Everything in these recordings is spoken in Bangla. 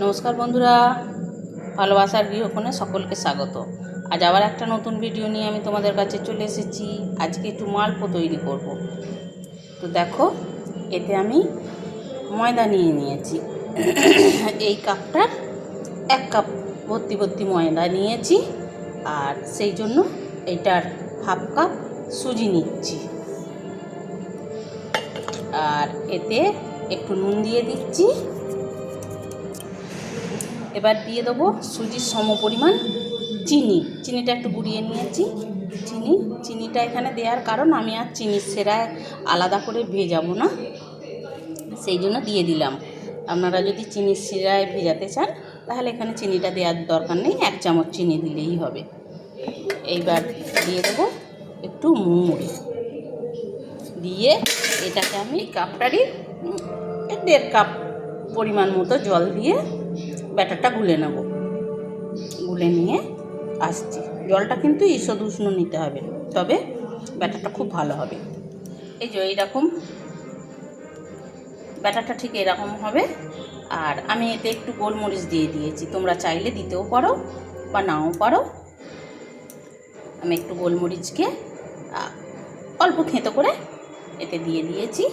নমস্কার বন্ধুরা, ভালোবাসার গৃহকোণে সকলকে স্বাগত। আজ আবার একটা নতুন ভিডিও নিয়ে আমি তোমাদের কাছে চলে এসেছি। আজকে একটু মালপো তৈরি করব। তো দেখো, এতে আমি ময়দা নিয়ে নিয়েছি। এই কাপটার এক কাপ ভর্তি ভর্তি ময়দা নিয়েছি আর সেই জন্য এইটার হাফ কাপ সুজি নিচ্ছি। আর এতে একটু নুন দিয়ে দিচ্ছি। এবার দিয়ে দেবো সুজির সম পরিমাণ চিনি। চিনিটা একটু গুড়িয়ে নিয়েছি। চিনি, চিনিটা এখানে দেওয়ার কারণ আমি আর চিনির সেরায় আলাদা করে ভেজাবো না। সেই জন্য দিয়ে দিলাম। আপনারা যদি চিনির শিরায় ভেজাতে চান, তাহলে এখানে চিনিটা দেওয়ার দরকার নেই। এক চামচ চিনি দিলেই হবে। এইবার দিয়ে দেবো একটু মুড়ি দিয়ে এটাকে আমি এই দেড় কাপ পরিমাণ মতো জল দিয়ে ব্যাটারটা গুলে নেব। গুলে নিয়ে আসছি। জলটা কিন্তু ঈষদ উষ্ণ নিতে হবে, তবে ব্যাটারটা খুব ভালো হবে। এই যে এইরকম, ব্যাটারটা ঠিক এরকম হবে। আর আমি এতে একটু গোলমরিচ দিয়ে দিয়েছি। তোমরা চাইলে দিতেও পারো বা নাও পারো। আমি একটু গোলমরিচকে অল্প খেঁতো করে এতে দিয়ে দিয়েছি।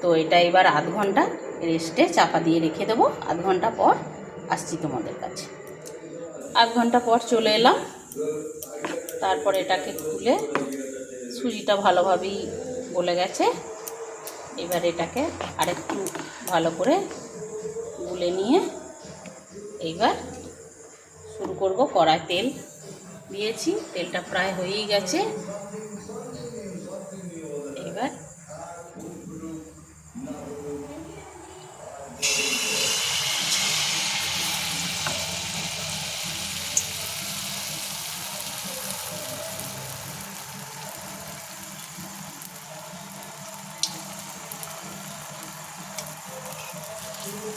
তো এটা এবার আধ ঘণ্টা রেস্টে চাপা দিয়ে রেখে দেবো। আধ ঘণ্টা পর আসছি তোমাদের কাছে। আধ ঘণ্টা পর চলে এলাম। তারপর এটাকে খুলে সুজিটা ভালোভাবেই গলে গেছে। এবার এটাকে আরেকটু ভালো করে গুলে নিয়ে এইবার শুরু করব কড়াই তেল। দিয়েছি, তেলটা প্রায় হয়েই গেছে এবার খুব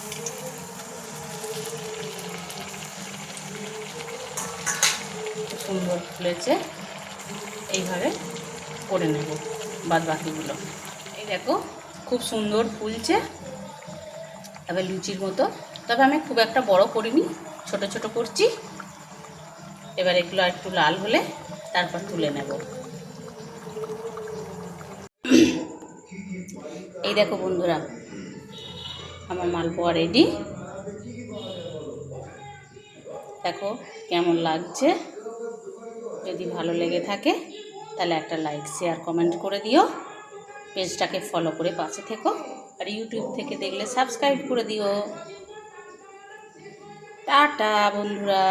সুন্দর ফুলেছে। এইভাবে করে নেব বাদ বাকিগুলো এই দেখো, খুব সুন্দর ফুলছে। তবে লুচির মতো। তবে আমি খুব একটা বড় করিনি, ছোট ছোট করছি। এবার এগুলো একটু লাল হলে তারপর তুলে নেব। এই দেখো বন্ধুরা আমার মালপোয়া রেডি দেখো কেমন লাগছে। যদি ভালো লেগে থাকে, তাহলে একটা লাইক শেয়ার কমেন্ট করে দিও। পেজটাকে ফলো করে পাশে থেকো। আর ইউটিউব থেকে দেখলে সাবস্ক্রাইব করে দিও। টাটা বন্ধুরা।